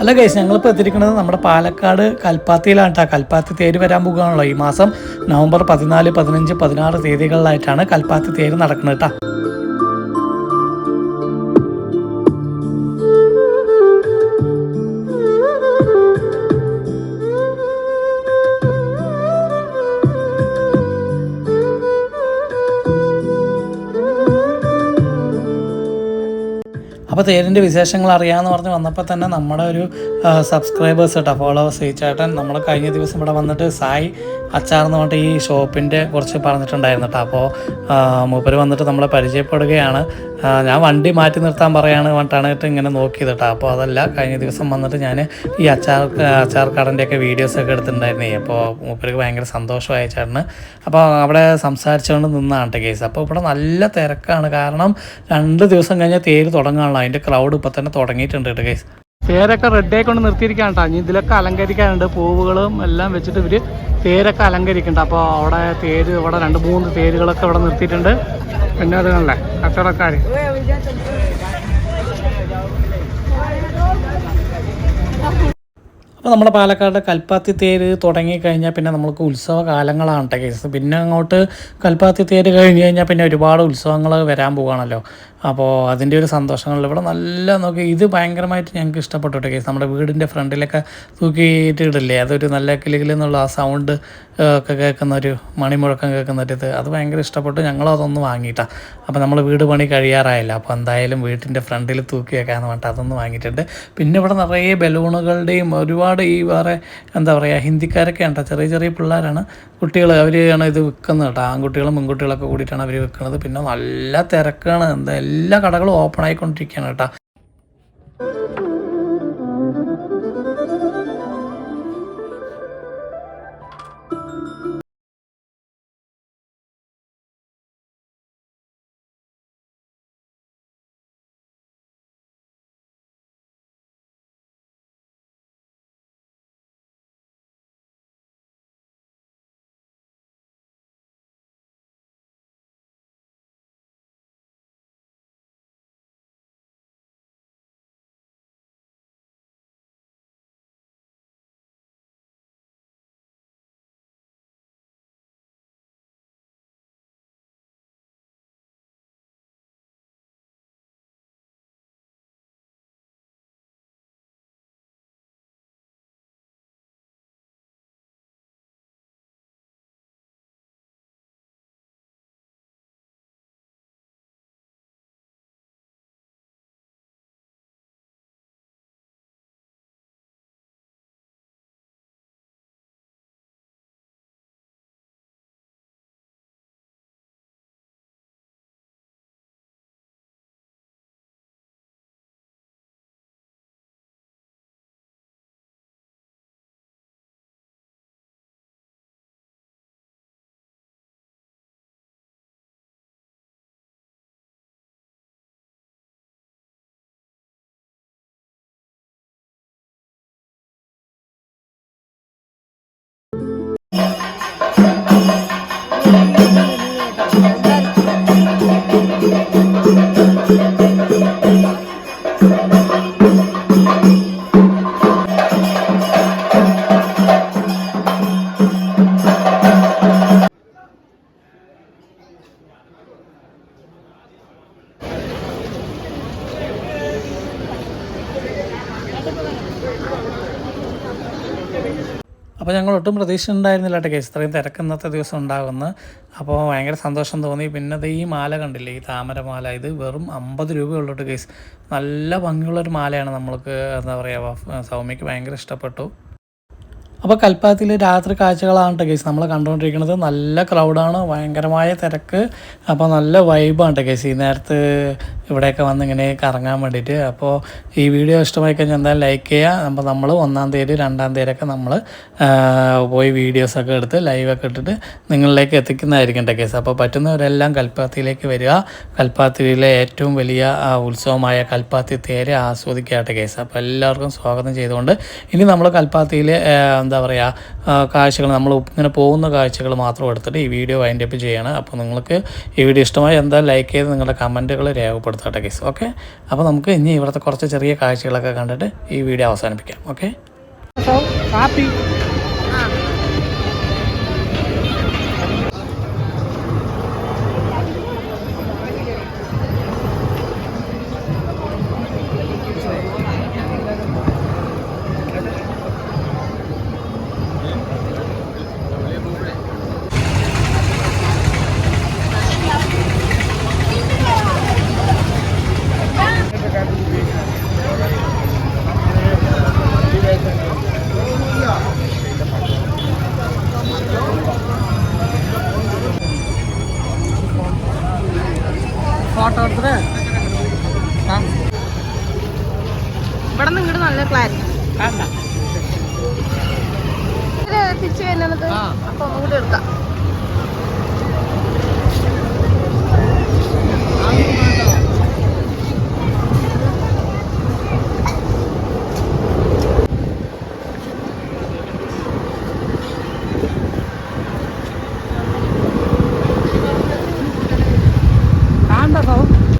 അല്ല കേസ് ഞങ്ങളിപ്പോൾ എത്തിയിരിക്കുന്നത് നമ്മുടെ പാലക്കാട് കൽപ്പാത്തിയിലാണ് കേട്ടോ കൽപ്പാത്തി തേര് വരാൻ പോകുകയാണല്ലോ ഈ മാസം നവംബർ പതിനാല് പതിനഞ്ച് പതിനാറ് തീയതികളിലായിട്ടാണ് കൽപ്പാത്തി തേര് നടക്കുന്നത് കേട്ടോ അപ്പോൾ തേരിന്റെ വിശേഷങ്ങൾ അറിയാമെന്ന് പറഞ്ഞ് വന്നപ്പോൾ തന്നെ നമ്മുടെ ഒരു സബ്സ്ക്രൈബേഴ്സ് കേട്ടോ ഫോളോവേഴ്സ് ഈ ചേട്ടൻ നമ്മൾ കഴിഞ്ഞ ദിവസം ഇവിടെ വന്നിട്ട് സായി അച്ചാർ എന്ന് പറഞ്ഞിട്ട് ഈ ഷോപ്പിന്റെ കുറച്ച് പറഞ്ഞിട്ടുണ്ടായിരുന്നു കേട്ടോ അപ്പോൾ മൂപ്പർ വന്നിട്ട് നമ്മളെ പരിചയപ്പെടുകയാണ്. ഞാൻ വണ്ടി മാറ്റി നിർത്താൻ പറയാണ് പറഞ്ഞിട്ടാണ് കേട്ടോ ഇങ്ങനെ നോക്കിയത് കേട്ടോ അപ്പോൾ അതല്ല കഴിഞ്ഞ ദിവസം വന്നിട്ട് ഞാൻ ഈ അച്ചാർ അച്ചാർ കടന്റെയൊക്കെ വീഡിയോസൊക്കെ എടുത്തിട്ടുണ്ടായിരുന്നേ. അപ്പോൾ മൂപ്പർക്ക് ഭയങ്കര സന്തോഷമായി ചേട്ടന്. അപ്പോൾ അവിടെ സംസാരിച്ചുകൊണ്ട് നിന്നാണ് കേസ്. അപ്പോൾ ഇവിടെ നല്ല തിരക്കാണ്. കാരണം രണ്ട് ദിവസം കഴിഞ്ഞാൽ തേര് തുടങ്ങാനുള്ള. അതിന്റെ ക്രൗഡ് ഇപ്പോൾ തന്നെ തുടങ്ങിയിട്ടുണ്ട് കേട്ടോ കേസ് തേരൊക്കെ റെഡായി കൊണ്ട് നിർത്തിയിരിക്കുകയാണ് കേട്ടോ ഇനി ഇതിലൊക്കെ അലങ്കരിക്കാനുണ്ട്. പൂവുകളും എല്ലാം വെച്ചിട്ട് ഇവർ തേരൊക്കെ അലങ്കരിക്കണ്ട അപ്പോൾ അവിടെ തേര് ഇവിടെ രണ്ട് മൂന്ന് തേരുകളൊക്കെ ഇവിടെ നിർത്തിയിട്ടുണ്ട്. പിന്നെ അത് കണ്ടേ കച്ചവടക്കാർ അപ്പോൾ നമ്മുടെ പാലക്കാട് കൽപ്പാത്തി തേര് തുടങ്ങിക്കഴിഞ്ഞാൽ പിന്നെ നമുക്ക് ഉത്സവ കാലങ്ങളാണ് കേസ്. പിന്നെ അങ്ങോട്ട് കൽപ്പാത്തി തേര് കഴിഞ്ഞ് കഴിഞ്ഞാൽ പിന്നെ ഒരുപാട് ഉത്സവങ്ങൾ വരാൻ പോവുകയാണല്ലോ. അപ്പോൾ അതിന്റെ ഒരു സന്തോഷങ്ങളിൽ ഇവിടെ നല്ല നോക്കി ഇത് ഭയങ്കരമായിട്ട് ഞങ്ങൾക്ക് ഇഷ്ടപ്പെട്ടു കേസ്. നമ്മുടെ വീടിന്റെ ഫ്രണ്ടിലൊക്കെ തൂക്കിയിട്ട് ഇടില്ലേ? അതൊരു നല്ല കിളികിൽ എന്നുള്ള ആ സൗണ്ട് ഒക്കെ കേൾക്കുന്ന ഒരു മണിമുഴക്കം കേൾക്കുന്ന ഒരു ഇത്. അത് ഭയങ്കര ഇഷ്ടപ്പെട്ടു. ഞങ്ങളും അതൊന്ന് വാങ്ങിയിട്ടാണ് അപ്പോൾ നമ്മൾ വീട് പണി കഴിയാറായില്ല. അപ്പോൾ എന്തായാലും വീട്ടിന്റെ ഫ്രണ്ടിൽ തൂക്കി വെക്കാമെന്ന് പറഞ്ഞിട്ട് അതൊന്ന് വാങ്ങിയിട്ടുണ്ട്. പിന്നെ ഇവിടെ നിറയെ ബലൂണുകളുടെയും ഒരുപാട് ഈ വേറെ എന്താ പറയുക ഹിന്ദിക്കാരൊക്കെ ഉണ്ടോ? ചെറിയ ചെറിയ പിള്ളേരാണ്. കുട്ടികൾ അവരാണ് ഇത് വിൽക്കുന്നത് കേട്ടോ. ആൺകുട്ടികളും പെൺകുട്ടികളൊക്കെ കൂടിയിട്ടാണ് അവർ വിൽക്കുന്നത് പിന്നെ നല്ല തിരക്കാണ്. എന്താ എല്ലാ കടകളും ഓപ്പൺ ആയിക്കൊണ്ടിരിക്കുകയാണ് കേട്ടോ. അപ്പോൾ ഞങ്ങൾ ഒട്ടും പ്രതീക്ഷിച്ചിട്ടുണ്ടായിരുന്നില്ല കേട്ടോ കേസ്. ഇത്രയും തിരക്ക് ഇന്നത്തെ ദിവസം ഉണ്ടാകുമെന്ന് അപ്പോൾ ഭയങ്കര സന്തോഷം തോന്നി. പിന്നെ ദേ ഈ മാല കണ്ടില്ലേ? ഈ താമരമാല. ഇത് വെറും അമ്പത് രൂപയുള്ളൂ കേസ്. നല്ല ഭംഗിയുള്ളൊരു മാലയാണ് നമ്മൾക്ക് എന്താ പറയുക സൗമ്യക്ക് ഭയങ്കര ഇഷ്ടപ്പെട്ടു. അപ്പോൾ കൽപ്പാത്തിയിൽ രാത്രി കാഴ്ചകളാണ് കേട്ടോ കേസ്. നമ്മൾ കണ്ടുകൊണ്ടിരിക്കുന്നത് നല്ല ക്രൗഡാണ് ഭയങ്കരമായ തിരക്ക്. അപ്പോൾ നല്ല വൈബാണ് കേട്ടോ കേസ്. ഈ നേരത്ത് ഇവിടെയൊക്കെ വന്ന് ഇങ്ങനെ കറങ്ങാൻ വേണ്ടിയിട്ട്. അപ്പോൾ ഈ വീഡിയോ ഇഷ്ടമായി കഴിഞ്ഞാൽ എന്തായാലും ലൈക്ക് ചെയ്യുക അപ്പോൾ നമ്മൾ ഒന്നാം തീയതി രണ്ടാം തീയതിയൊക്കെ നമ്മൾ പോയി വീഡിയോസൊക്കെ എടുത്ത് ലൈവൊക്കെ ഇട്ടിട്ട് നിങ്ങളിലേക്ക് എത്തിക്കുന്നതായിരിക്കും കേട്ടോ കേസ്. അപ്പോൾ പറ്റുന്നവരെല്ലാം കൽപ്പാത്തിയിലേക്ക് വരിക. കൽപ്പാത്തിയിലെ ഏറ്റവും വലിയ ഉത്സവമായ കൽപ്പാത്തി തേര് ആസ്വദിക്കാട്ടെ കേസ്. അപ്പോൾ എല്ലാവർക്കും സ്വാഗതം ചെയ്തുകൊണ്ട് ഇനി നമ്മൾ കൽപ്പാത്തിയിൽ എന്താ പറയുക കാഴ്ചകൾ നമ്മൾ ഇങ്ങനെ പോകുന്ന കാഴ്ചകൾ മാത്രം എടുത്തിട്ട് ഈ വീഡിയോ വൈൻഡ് അപ്പ് ചെയ്യാണ്. അപ്പോൾ നിങ്ങൾക്ക് ഈ വീഡിയോ ഇഷ്ടമായി എന്താ ലൈക്ക് ചെയ്ത് നിങ്ങളുടെ കമന്റുകൾ രേഖപ്പെടുത്തട്ടെ കേസ് ഓക്കെ അപ്പോൾ നമുക്ക് ഇനി ഇവിടുത്തെ കുറച്ച് ചെറിയ കാഴ്ചകളൊക്കെ കണ്ടിട്ട് ഈ വീഡിയോ അവസാനിപ്പിക്കാം. ഓക്കെ കാപ്പി തിരിച്ചു വരുന്ന നമുക്ക് അപ്പൊ അങ്ങോട്ട് എടുക്കാം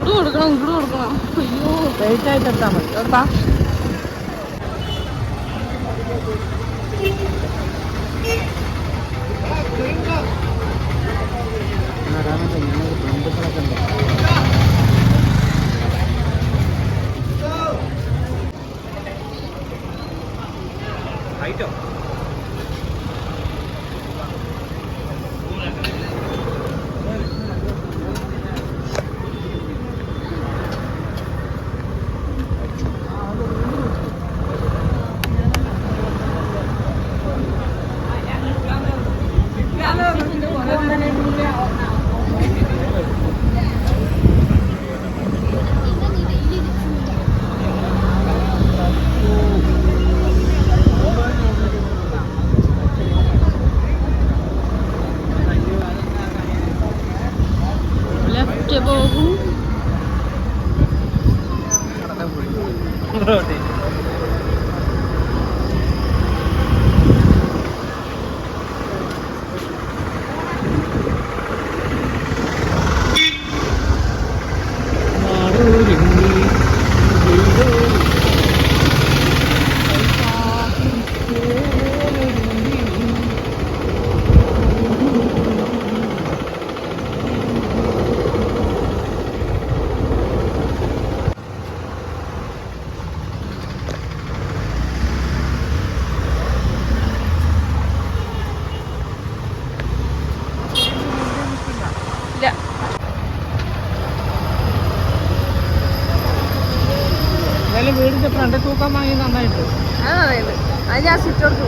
കൊടുക്കണം ഇങ്ങോട്ട് കൊടുക്കണം. അയ്യോ വെയിറ്റ് ആയിട്ട് എത്താൻ മതി എടുത്താ 也不 തൂക്കാൻ വാങ്ങി നന്നായിട്ട്. അത് പറയുന്നത് അത് ഞാൻ സ്വിച്ച് കൊടുത്തു